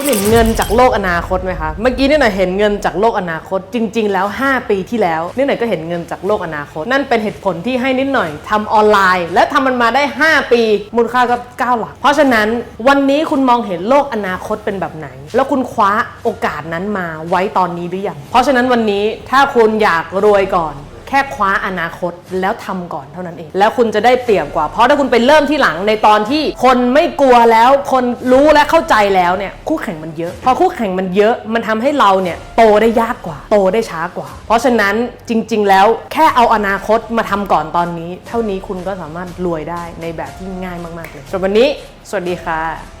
คุณเห็นเงินจากโลกอนาคตไหมคะ เมื่อกี้นี่หน่อยเห็นเงินจากโลกอนาคต จริง ๆ แล้ว 5 ปีที่แล้วนี่หน่อยก็เห็นเงินจากโลกอนาคต นั่นเป็นเหตุผลที่ให้นิดหน่อยทำออนไลน์ และทำมันมาได้ 5 ปี มูลค่าก็9หลัก เพราะฉะนั้นวันนี้คุณมองเห็นโลกอนาคตเป็นแบบไหน แล้วคุณคว้าโอกาสนั้นมาไว้ตอนนี้หรือยัง เพราะฉะนั้นวันนี้ถ้าคุณอยากรวยก่อน แค่คว้าอนาคตแล้วทำก่อนเท่านั้นเอง แล้วคุณจะได้เปรียบกว่า เพราะถ้าคุณไปเริ่มที่หลังในตอนที่คนไม่กลัวแล้วคนรู้และเข้าใจแล้วเนี่ยคู่แข่งมันเยอะ พอคู่แข่งมันเยอะมันทำให้เราเนี่ยโตได้ยากกว่า โตได้ช้ากว่า เพราะฉะนั้นจริง ๆ แล้วแค่เอาอนาคตมาทำก่อนตอนนี้ เท่านี้คุณก็สามารถรวยได้ในแบบที่ง่ายมาก ๆ เลยสำหรับวันนี้ สวัสดีค่ะ